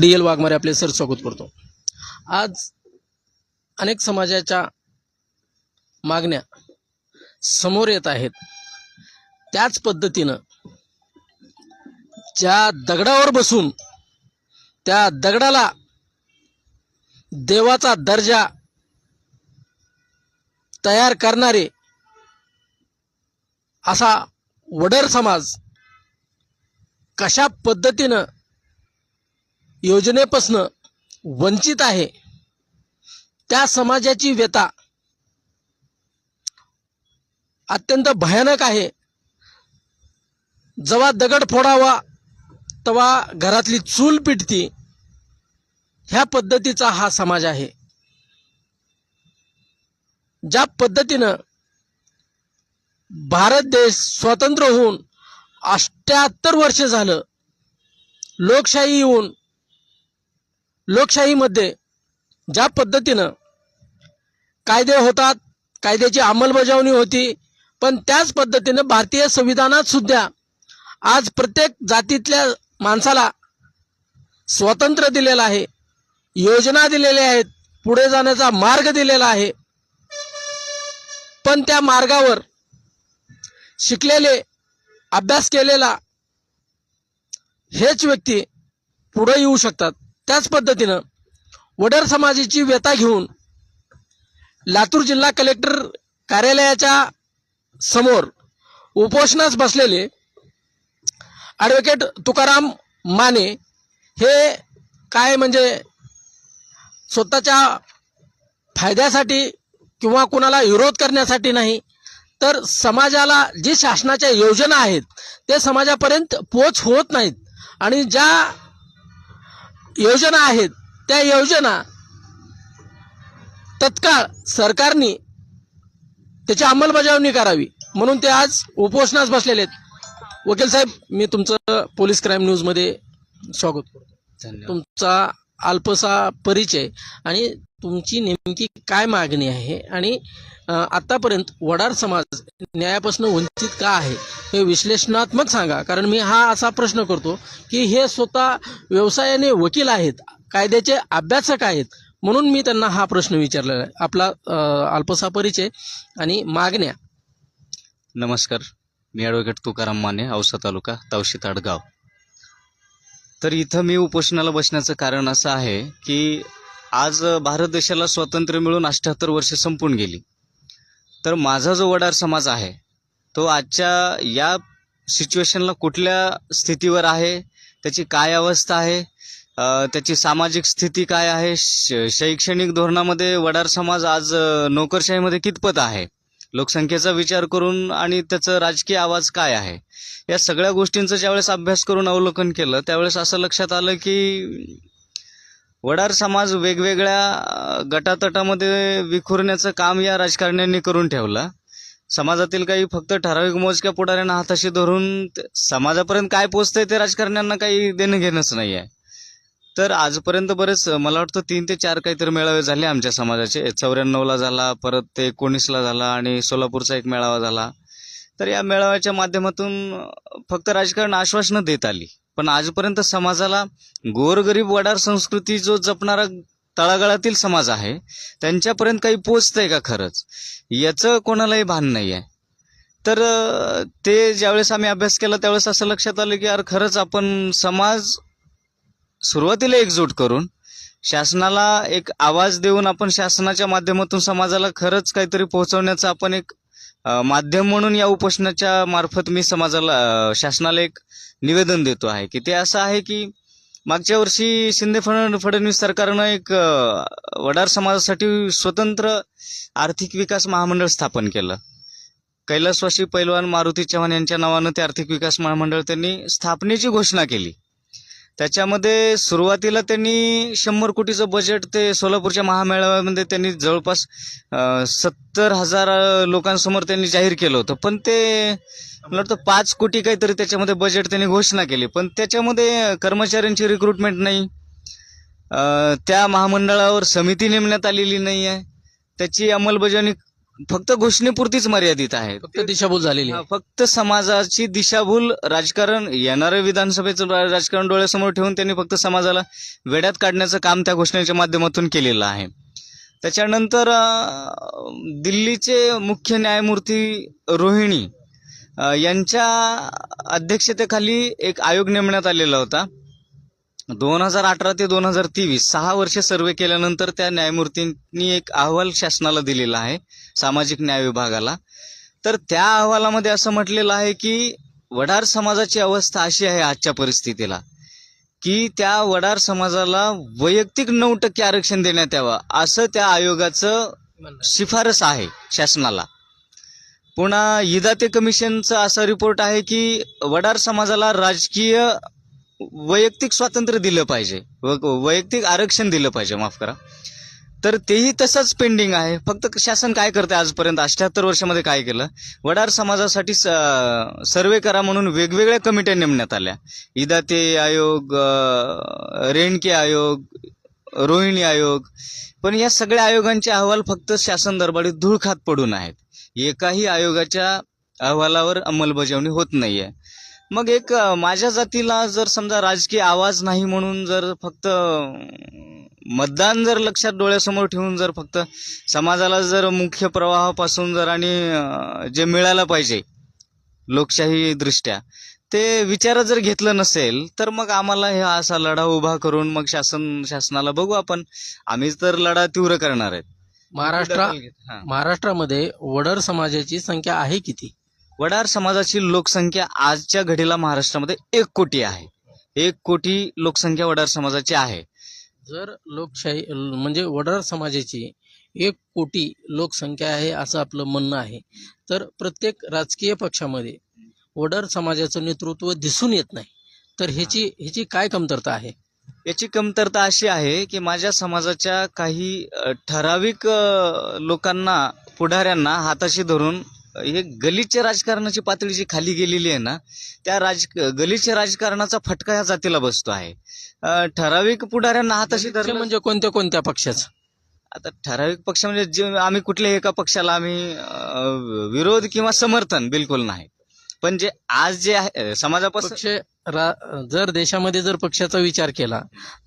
D L Waghmare आपले sir स्वागत करतो. आज अनेक समाजाच्या मागण्या समोर येत आहेत. त्याच पद्धतीनं ज्या दगडावर बसून त्या दगडाला देवाचा दर्जा तयार करणारे असा वडर समाज कशा पद्धतीनं योजनेपासनं वंचित आहे. त्या समाजाची व्यथा अत्यंत भयानक आहे. जेव्हा दगड फोडावा तेव्हा घरातली चूल पिटती ह्या पद्धतीचा हा समाज आहे. ज्या पद्धतीनं भारत देश स्वतंत्र होऊन अष्ट्याहत्तर वर्ष झालं लोकशाही येऊन लोकशाहीमध्ये ज्या पद्धतीनं कायदे होतात कायद्याची अंमलबजावणी होती पण त्याच पद्धतीनं भारतीय संविधानात सुद्धा आज प्रत्येक जातीतल्या माणसाला स्वातंत्र्य दिलेलं आहे योजना दिलेल्या आहेत पुढे जाण्याचा मार्ग दिलेला आहे. पण त्या मार्गावर शिकलेले अभ्यास केलेला हेच व्यक्ती पुढे येऊ शकतात. त्याच पद्धतीनं वडर समाजाची व्यथा घेऊन लातूर जिल्हा कलेक्टर कार्यालयाच्या समोर उपोषणास बसलेले ॲडव्होकेट तुकाराम माने हे काय म्हणजे स्वतःच्या फायद्यासाठी किंवा कुणाला विरोध करण्यासाठी नाही तर समाजाला जी शासनाच्या योजना आहेत ते समाजापर्यंत पोच होत नाहीत. आणि ज्या योजना आहेत. त्या योजना तत्काळ सरकारने त्याची अंमलबजावणी करावी. म्हणून ते आज उपोषणास बसलेले आहेत. वकील साहेब मी तुमचं पोलीस क्राईम न्यूजमध्ये स्वागत करतो. तुमचा अल्पसा परिचय आणि तुमची नेमकी काय मागणी आहे आणि आतापर्यंत वडार समाज न्यायापासून वंचित का आहे? हे विश्लेषणात्मक सांगा. कारण मी हा असा प्रश्न करतो की हे स्वतः व्यवसायाने वकील आहेत कायद्याचे अभ्यासक आहेत म्हणून मी त्यांना हा प्रश्न विचारलेला आहे. आपला अल्पसा परिचय आणि मागण्या. नमस्कार. मी ॲडव्होकेट तुकाराम माने औसा तालुका तावशी ताडगाव तर इथं मी उपोषणाला बसण्याचं कारण असं आहे की आज भारत देशाला स्वातंत्र्य मिळून अठ्ठ्याहत्तर वर्ष संपून गेली. तर माझा जो वडार समाज आहे तो आजच्या या सिच्युएशनला कुठल्या स्थितीवर आहे? त्याची काय अवस्था आहे? त्याची सामाजिक स्थिती काय आहे? श- शैक्षणिक धोरणामध्ये वडार समाज आज नोकरशाहीमध्ये कितपत आहे? लोकसंख्येचा विचार करून आणि त्याचं राजकीय आवाज काय आहे? या सगळ्या गोष्टींचा ज्यावेळेस अभ्यास करून अवलोकन केलं त्यावेळेस असं लक्षात आलं की वडार समाज वेगवेगळ्या गटातटामध्ये विखुरण्याचं काम या राजकारण्यांनी करून ठेवलं. समाजातील काही फक्त ठराविक मोजक्या पुढाऱ्यांना हाताशी धरून समाजापर्यंत काय पोचतंय ते राजकारण्यांना काही देणं घेणंच नाही आहे तर आजपर्यंत बरेच मला वाटतं तीन ते चार काहीतरी मेळावे झाले आमच्या समाजाचे. चौऱ्याण्णवला झाला परत ते एकोणीसला झाला आणि सोलापूरचा एक मेळावा झाला. तर या मेळाव्याच्या माध्यमातून फक्त राजकारण आश्वासनं देत आली. पण आजपर्यंत समाजाला गोरगरीब वडार संस्कृती जो जपणारा तळागाळातील समाज आहे त्यांच्यापर्यंत काही पोचतंय का खरंच? याचं कोणालाही भान नाही आहे तर ते ज्यावेळेस आम्ही अभ्यास केला त्यावेळेस असं लक्षात आलं की यार खरंच आपण समाज सुरुवातीला एकजूट करून शासनाला एक आवाज देऊन आपण शासनाच्या माध्यमातून समाजाला खरंच काहीतरी पोहोचवण्याचं आपण एक माध्यम म्हणून या उपोषणाच्या मार्फत मी समाजाला शासनाला एक निवेदन देतो आहे की ते असं आहे की मागच्या वर्षी शिंदे फड फडणवीस सरकारनं एक वडार समाजासाठी स्वतंत्र आर्थिक विकास महामंडळ स्थापन केलं. कैलासवासी पैलवान मारुती चव्हाण यांच्या नावानं ते आर्थिक विकास महामंडळ त्यांनी स्थापनेची घोषणा केली. त्याच्यामध्ये सुरुवातीला त्यांनी शंभर कोटीचं बजेट ते सोलापूरच्या महामेळाव्यामध्ये त्यांनी जवळपास सत्तर हजार लोकांसमोर त्यांनी जाहीर केलं होतं. पण ते मला वाटतं पाच कोटी काहीतरी त्याच्यामध्ये बजेट त्यांनी घोषणा केली. पण त्याच्यामध्ये कर्मचाऱ्यांची रिक्रुटमेंट नाही. त्या महामंडळावर समिती नेमण्यात आलेली नाही आहे त्याची अंमलबजावणी फक्त घोषणेपुरतीच मर्यादित आहे. फक्त दिशाभूल झालेली आहे. फक्त समाजाची दिशाभूल राजकारण येणारं विधानसभेचं रा- राजकारण डोळ्यासमोर ठेवून त्यांनी फक्त समाजाला वेड्यात काढण्याचं काम त्या घोषणेच्या माध्यमातून केलेलं आहे. त्याच्यानंतर अं, दिल्लीचे मुख्य न्यायमूर्ती रोहिणी अं, यांच्या अध्यक्षतेखाली एक आयोग नेमण्यात आलेला होता. दोन हजार अठरा ते दोन हजार तेवीस सहा वर्ष सर्वे केल्यानंतर त्या न्यायमूर्तींनी एक अहवाल शासनाला दिलेला आहे. सामाजिक न्याय विभागाला. तर त्या अहवालामध्ये असं म्हटलेलं आहे की वडार समाजाची अवस्था अशी आहे आजच्या परिस्थितीला की त्या वडार समाजाला वैयक्तिक नऊ टक्के आरक्षण देण्यात यावं असं त्या आयोगाचं शिफारस आहे शासनाला. पुन्हा इदाते कमिशनचा असा रिपोर्ट आहे की वडार समाजाला राजकीय वैयक्तिक स्वातंत्र्य दिलं पाहिजे व- वैयक्तिक आरक्षण दिलं पाहिजे माफ करा. तर तेही तसंच पेंडिंग आहे. फक्त शासन काय करते आजपर्यंत? अठ्याहत्तर वर्षामध्ये काय केलं? वडार समाजासाठी स- सर्वे करा म्हणून वेगवेगळ्या कमिट्या नेमण्यात आल्या. इदाते आयोग रेणके आयोग रोहिणी आयोग. पण या सगळ्या आयोगांचे अहवाल फक्त शासन दरबारी धूळखात पडून आहेत. एकाही आयोगाच्या अहवालावर अंमलबजावणी होत नाहीये. मग एक माझ्या जातीला जर समजा राजकीय आवाज नाही म्हणून जर फक्त मतदान जर लक्षात डोळ्यासमोर ठेवून जर फक्त समाजाला जर मुख्य प्रवाहापासून जर आणि जे मिळालं पाहिजे लोकशाही दृष्ट्या ते विचारात जर घेतलं नसेल तर मग आम्हाला हे असा लढा उभा करून मग शासन शासनाला बघू आपण. आम्हीच तर लढा तीव्र करणार आहेत. महाराष्ट्रा. महाराष्ट्रामध्ये वडर समाजाची संख्या आहे किती? वडार समाजाची लोकसंख्या आजच्या घडीला महाराष्ट्रामध्ये एक कोटी आहे. एक कोटी लोकसंख्या वडार समाजाची आहे. जर लोकशाही म्हणजे वडार समाजाची एक कोटी लोकसंख्या आहे असं आपलं म्हणणं आहे तर प्रत्येक राजकीय पक्षामध्ये वडार समाजाचं नेतृत्व दिसून येत नाही. तर ह्याची ह्याची काय कमतरता आहे? याची कमतरता अशी आहे की माझ्या समाजाच्या काही ठराविक लोकांना पुढाऱ्यांना हाताशी धरून हे गलिच्छ राजकारणाची पातळी जी खाली गेलेली आहे ना त्या राज गलिच्छ राजकारणाचा फटका या जातीला बसतो आहे. ठराविक पुढाऱ्यांना हाताशी धरलं म्हणजे कोणत्या कोणत्या पक्षाचं? आता ठराविक पक्ष म्हणजे जे आम्ही कुठल्याही एका पक्षाला आम्ही विरोध किंवा समर्थन बिलकुल नाही. पण जे आज जे आहे समाजापासून पक्ष रा- जर देशामध्ये जर पक्षाचा विचार केला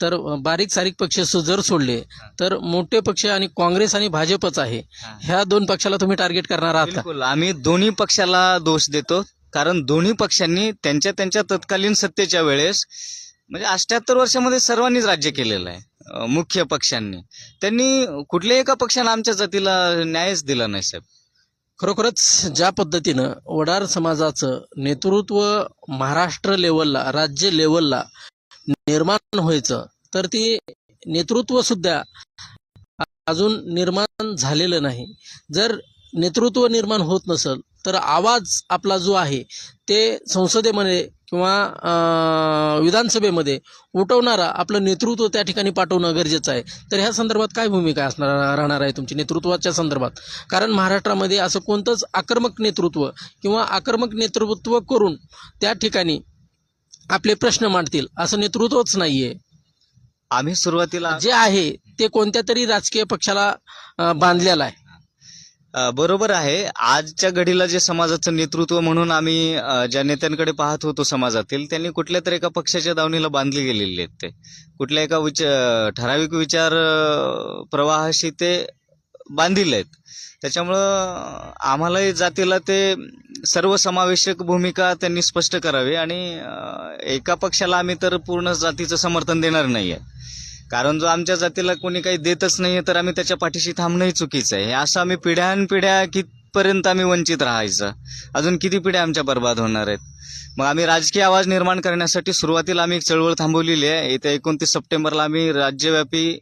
तर बारीक सारीक पक्ष सु- जर सोडले तर मोठे पक्ष आणि काँग्रेस आणि भाजपच आहे. हा. ह्या दोन पक्षाला तुम्ही टार्गेट करणार आहात का? बिलकुल. आम्ही दोन्ही पक्षाला दोष देतो कारण दोन्ही पक्षांनी त्यांच्या त्यांच्या तत्कालीन सत्तेच्या वेळेस म्हणजे अठ्याहत्तर वर्षामध्ये सर्वांनीच राज्य केलेलं आहे अं, मुख्य पक्षांनी. त्यांनी कुठल्याही एका पक्षाला आमच्या जातीला न्यायच दिला नाही साहेब. खरोखरच ज्या पद्धतीनं वडार समाजाचं नेतृत्व महाराष्ट्र लेवलला राज्य लेवलला निर्माण व्हायचं तर ती नेतृत्व सुद्धा अजून निर्माण झालेलं नाही. जर नेतृत्व निर्माण होत नसेल तर आवाज आपला जो आहे ते संसदेमध्ये किंवा विधानसभेमध्ये उठवणारा आपलं नेतृत्व त्या ठिकाणी पाठवणं गरजेचं आहे. तर ह्या संदर्भात काय भूमिका असणार राहणार आहे तुमची नेतृत्वाच्या संदर्भात? कारण महाराष्ट्रामध्ये असं कोणतंच आक्रमक नेतृत्व किंवा आक्रमक नेतृत्व करून त्या ठिकाणी आपले प्रश्न मांडतील असं नेतृत्वच नाहीये. आम्ही सुरुवातीला जे आहे ते कोणत्या तरी राजकीय पक्षाला बांधलेलं आहे. बरोबर आहे. आजच्या घडीला जे समाजाचं नेतृत्व म्हणून आम्ही ज्या नेत्यांकडे पाहत होतो समाजातील त्यांनी कुठल्या तरी एका पक्षाच्या दावणीला बांधले गेलेले आहेत ते. कुठल्या एका विच ठराविक विचार प्रवाहाशी ते बांधील आहेत. त्याच्यामुळं आम्हालाही जातीला ते सर्वसमावेशक भूमिका त्यांनी स्पष्ट करावी आणि एका पक्षाला आम्ही तर पूर्ण जातीचं समर्थन देणार नाही आहे कारण जो आमच्या जातीला कोणी काही देतच नाहीये तर आम्ही त्याच्या पाठीशी थांबणंही चुकीचं आहे. हे असं आम्ही पिढ्यानपिढ्या कितपर्यंत आम्ही वंचित राहायचं? अजून किती पिढ्या आमच्या बर्बाद होणार आहेत? मग आम्ही राजकीय आवाज निर्माण करण्यासाठी सुरुवातीला आम्ही एक चळवळ थांबवलेली आहे. येत्या एकोणतीस सप्टेंबरला आम्ही राज्यव्यापी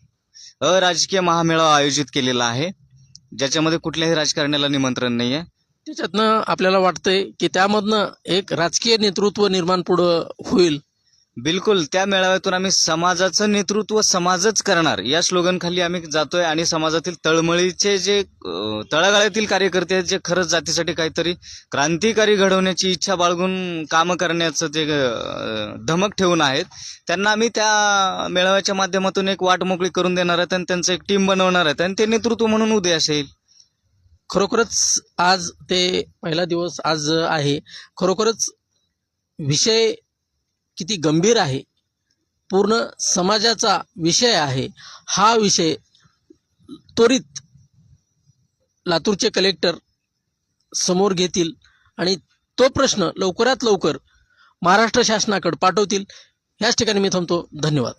अराजकीय महामेळावा आयोजित केलेला आहे. ज्याच्यामध्ये कुठल्याही राजकारण्याला निमंत्रण नाही आहे त्याच्यातनं आपल्याला वाटतंय की त्यामधनं एक राजकीय नेतृत्व निर्माण पुढं होईल. बिलकुल त्या मेळाव्यातून आम्ही समाजाचं नेतृत्व समाजच करणार. या स्लोगन खाली आम्ही जातोय आणि समाजातील तळमळीचे जे तळागाळातील कार्यकर्ते आहेत जे खरंच जातीसाठी काहीतरी क्रांतिकारी घडवण्याची इच्छा बाळगून कामं करण्याचं जे धमक ठेवून आहेत त्यांना आम्ही त्या मेळाव्याच्या माध्यमातून एक वाट मोकळी करून देणार आहेत आणि त्यांचं एक टीम बनवणार आहेत आणि ते नेतृत्व म्हणून उदयास येईल. खरोखरच आज ते पहिला दिवस आज आहे. खरोखरच विषय किती गंभीर आहे पूर्ण समाजाचा विषय आहे हा विषय त्वरित लातूरचे कलेक्टर समोर घेतील आणि तो प्रश्न लवकरात लवकर महाराष्ट्र शासनाकडे पाठवतील. याच ठिकाणी मी थांबतो. धन्यवाद.